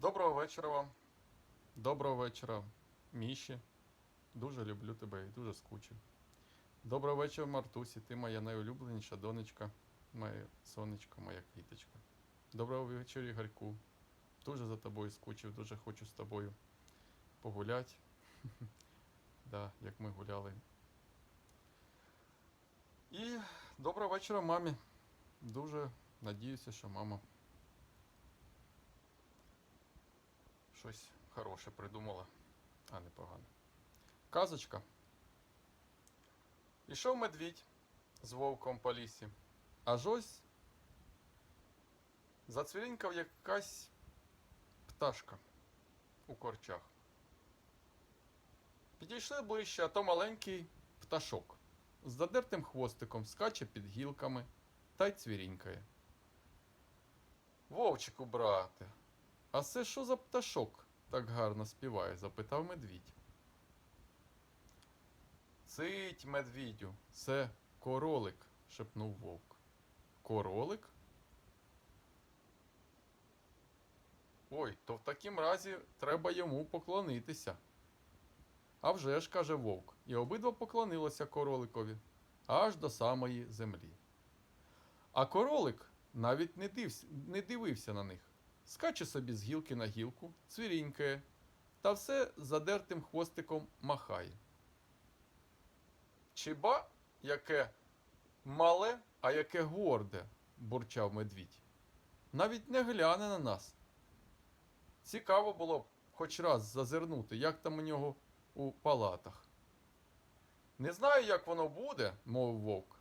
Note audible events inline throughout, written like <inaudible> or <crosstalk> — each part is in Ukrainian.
Доброго вечора вам. Доброго вечора, Міші. Дуже люблю тебе і дуже скучив. Доброго вечора, Мартусі. Ти моя найулюбленіша донечка, моє сонечко, моя квіточка. Доброго вечора, Ігорьку. Дуже за тобою скучив, дуже хочу з тобою погуляти. <laughs> Да, як ми гуляли. І доброго вечора, мамі. Дуже надіюся, що мама щось хороше придумала, а не погане. Казочка. Ішов медвідь з вовком по лісі, аж ось зацвірінькав якась пташка у корчах. Підійшли ближче, а то маленький пташок з задертим хвостиком скаче під гілками та й цвірінькає. Вовчику, брате, а це що за пташок так гарно співає? запитав медвідь. Цить, медвідю, це королик, шепнув вовк. Королик? Ой, то в такім разі треба йому поклонитися. А вже ж, каже вовк, і обидва поклонилися короликові аж до самої землі. А королик навіть не, дивсь, не дивився на них. Скаче собі з гілки на гілку, цвірінькає, та все задертим хвостиком махає. Чиба, яке мале, а яке горде, бурчав медвідь. Навіть не гляне на нас. Цікаво було б хоч раз зазирнути, як там у нього у палатах. Не знаю, як воно буде, мовив вовк.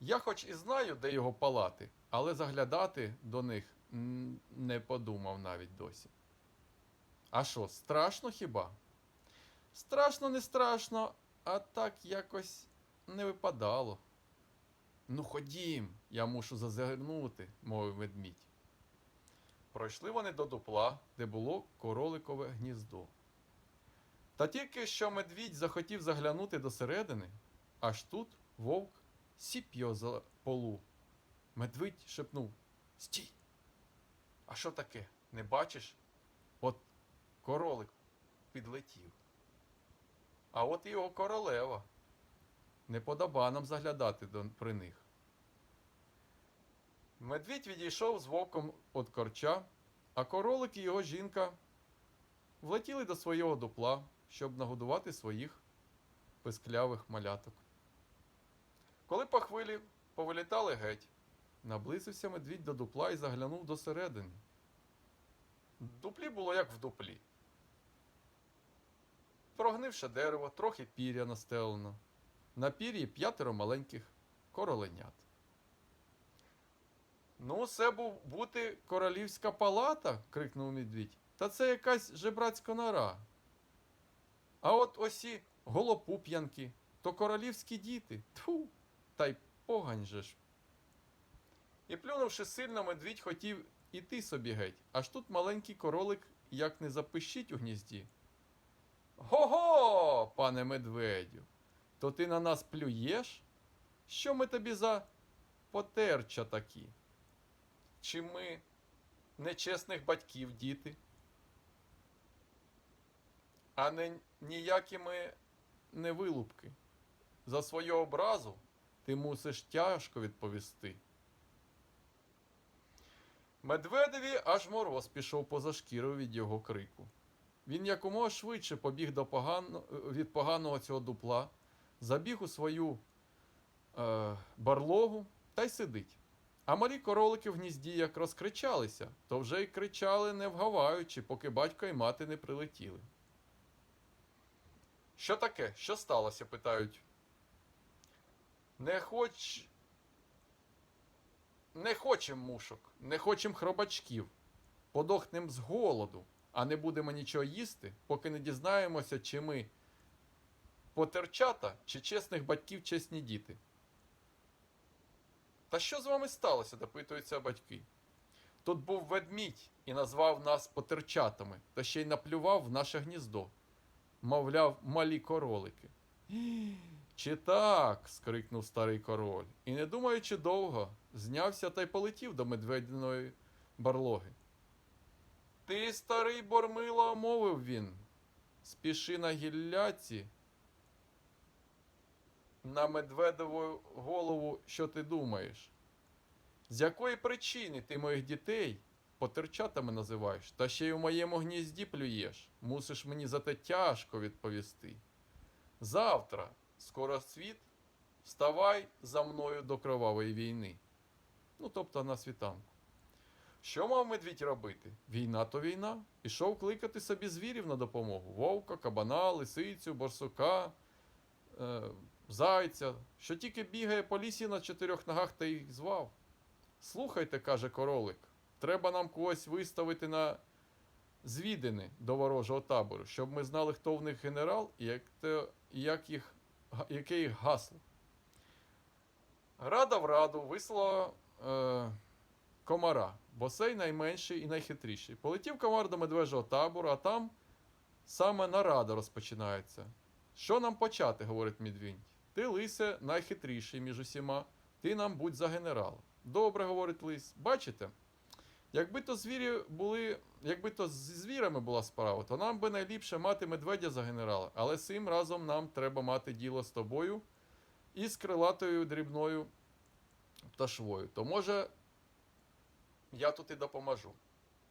Я хоч і знаю, де його палати, але заглядати до них не подумав навіть досі. А що, страшно хіба? Страшно, не страшно, а так якось не випадало. Ну, ходім, я мушу зазирнути, мовив ведмідь. Пройшли вони до дупла, де було короликове гніздо. Та тільки що медвідь захотів заглянути до середини, аж тут вовк сіп його за полу. Медвідь шепнув Стій! А що таке? Не бачиш? От королик підлетів. А от його королева. Не подоба нам заглядати до, при них. Медвідь відійшов з вовком від корча, а королик і його жінка влетіли до свого дупла, щоб нагодувати своїх писклявих маляток. Коли по хвилі повилітали геть, наблизився медвідь до дупла і заглянув до середини. В дуплі було як в дуплі. Прогнивше дерево, трохи пір'я настелено. На пір'ї п'ятеро маленьких короленят. Ну, це був бути королівська палата, крикнув медвідь. Та це якась жебрацька нора. А от осі голопуп'янки, то королівські діти. Тьфу, та й погань же ж. І плюнувши сильно, медвідь хотів іти собі геть, аж тут маленький королик як не запищить у гнізді. Го-го, пане медведю, то ти на нас плюєш? Що ми тобі за потерча такі? Чи ми нечесних батьків діти? А не ніякі ми не вилупки. За свою образу ти мусиш тяжко відповісти. Медведеві аж мороз пішов поза шкірою від його крику. Він якомога швидше побіг до погано, від поганого цього дупла, забіг у свою е, барлогу та й сидить. А малі королики в гнізді як розкричалися, то вже й кричали, не вгаваючи, поки батько і мати не прилетіли. Що таке? Що сталося? питають. Не хоч. Не хочем мушок, не хочем хробачків. Подохнем з голоду, а не будемо нічого їсти, поки не дізнаємося, чи ми потерчата, чи чесних батьків чесні діти. Та що з вами сталося? допитуються батьки. Тут був ведмідь і назвав нас потерчатами, та ще й наплював в наше гніздо. Мовляв, малі королики. Чи так? скрикнув старий король, і, не думаючи довго, знявся та й полетів до медвединої барлоги. Ти, старий Бормило, мовив він, спіши на гілляці. На медведову голову, що ти думаєш? З якої причини ти моїх дітей потерчатами називаєш, та ще й у моєму гнізді плюєш? Мусиш мені за те тяжко відповісти. Завтра, скоро світ, вставай за мною до кровавої війни. Ну, тобто на світанку. Що мав медвідь робити? Війна то війна. Ішов кликати собі звірів на допомогу: вовка, кабана, лисицю, борсука, е, зайця, що тільки бігає по лісі на чотирьох ногах та їх звав. Слухайте, каже королик, треба нам когось виставити на звідини до ворожого табору, щоб ми знали, хто в них генерал і як те, і як їх, їх гасло. Рада в раду вислала е, комара, бо сей найменший і найхитріший. Полетів комар до медвежого табору, а там саме нарада розпочинається. Що нам почати, говорить медвідь. Ти, лисе, найхитріший між усіма, ти нам будь за генерала. Добре, говорить лис. Бачите? Якби то звірі були, якби то зі звірами була справа, то нам би найліпше мати медведя за генерала. Але цим разом нам треба мати діло з тобою і з крилатою дрібною пташвою. То може я тут і допоможу.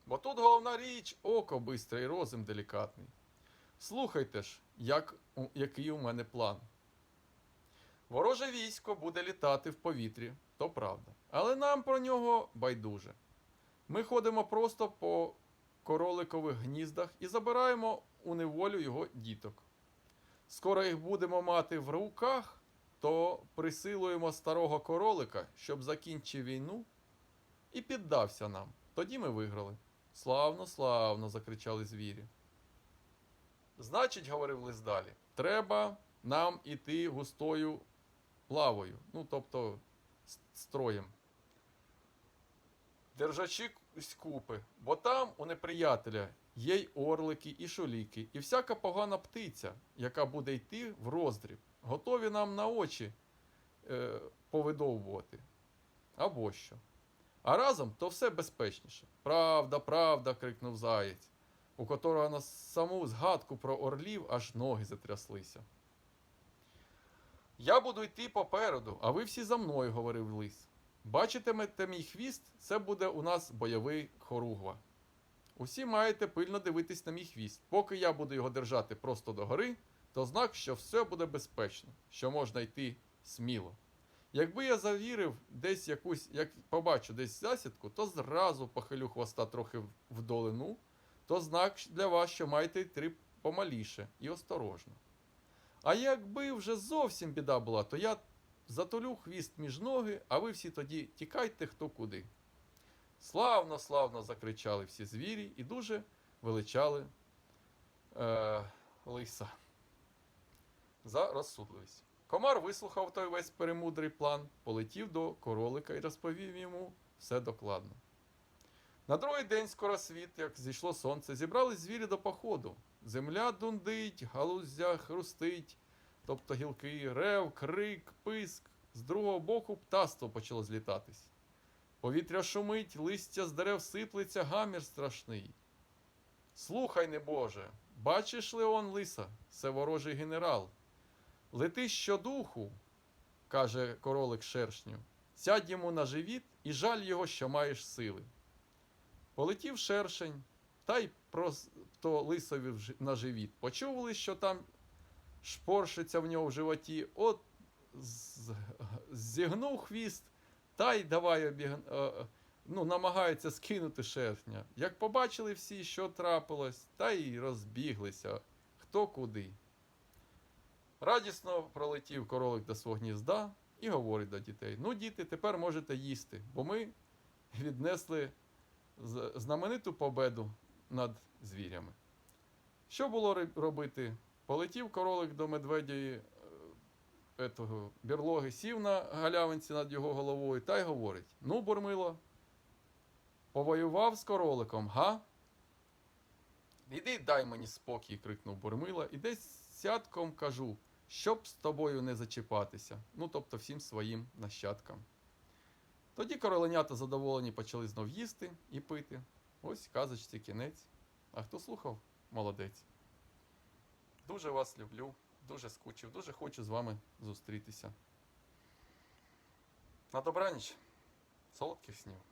Бо тут головна річ око бистре і розум делікатний. Слухайте ж, як, який у мене план. Вороже військо буде літати в повітрі, то правда. Але нам про нього байдуже. Ми ходимо просто по короликових гніздах і забираємо у неволю його діток. Скоро їх будемо мати в руках, то присилуємо старого королика, щоб закінчив війну і піддався нам. Тоді ми виграли. Славно, славно, закричали звірі. Значить, говорив лис далі, треба нам іти густою лавою, ну тобто строєм. Держачи купи, бо там у неприятеля є й орлики, і шуліки, і всяка погана птиця, яка буде йти в роздріб, готові нам на очі е, повидовбувати. Або що. А разом то все безпечніше. Правда, правда, крикнув заєць, у котрого на саму згадку про орлів аж ноги затряслися. Я буду йти попереду, а ви всі за мною, говорив лис. Бачитимете мій хвіст, це буде у нас бойовий хоругва. Усі маєте пильно дивитись на мій хвіст. Поки я буду його держати просто догори, то знак, що все буде безпечно, що можна йти сміло. Якби я завірив десь якусь, як побачу десь засідку, то зразу похилю хвоста трохи вдолину, то знак для вас, що маєте йти помаліше і осторожно. А якби вже зовсім біда була, то я затулю хвіст між ноги, а ви всі тоді тікайте хто куди. Славно, славно закричали всі звірі і дуже величали е, лиса за розсудливість. Комар вислухав той весь перемудрий план, полетів до королика і розповів йому все докладно. На другий день скоро світ, як зійшло сонце, зібрались звірі до походу. Земля дундить, галузя хрустить, тобто гілки, рев, крик, писк. З другого боку птаство почало злітатись. Повітря шумить, листя з дерев сиплеться, гамір страшний. Слухай, небоже, бачиш Леон Лиса, це ворожий генерал. Лети щодуху, каже королик шершню, сядь йому на живіт і жаль його, що маєш сили. Полетів шершень, та й просто лисові на живіт. Почув лис, що там шпоршиться в нього в животі, от зігнув хвіст, та й давай обіг... е, е, ну, намагається скинути шершня. Як побачили всі, що трапилось, та й розбіглися, хто куди. Радісно пролетів королик до свого гнізда і говорить до дітей: Ну, діти, тепер можете їсти, бо ми віднесли знамениту победу над звірями. Що було робити? Полетів королик до медведєї е, етого, бірлоги, сів на галявинці над його головою та й говорить: Ну, Бурмило, повоював з короликом, га? Іди дай мені спокій, крикнув Бурмила, і десь сядком кажу, щоб з тобою не зачіпатися, ну тобто всім своїм нащадкам. Тоді короленята задоволені почали знов їсти і пити. Ось казочці кінець. А хто слухав, молодець. Дуже вас люблю, дуже скучив, дуже хочу з вами зустрітися. На добраніч. Солодких снів.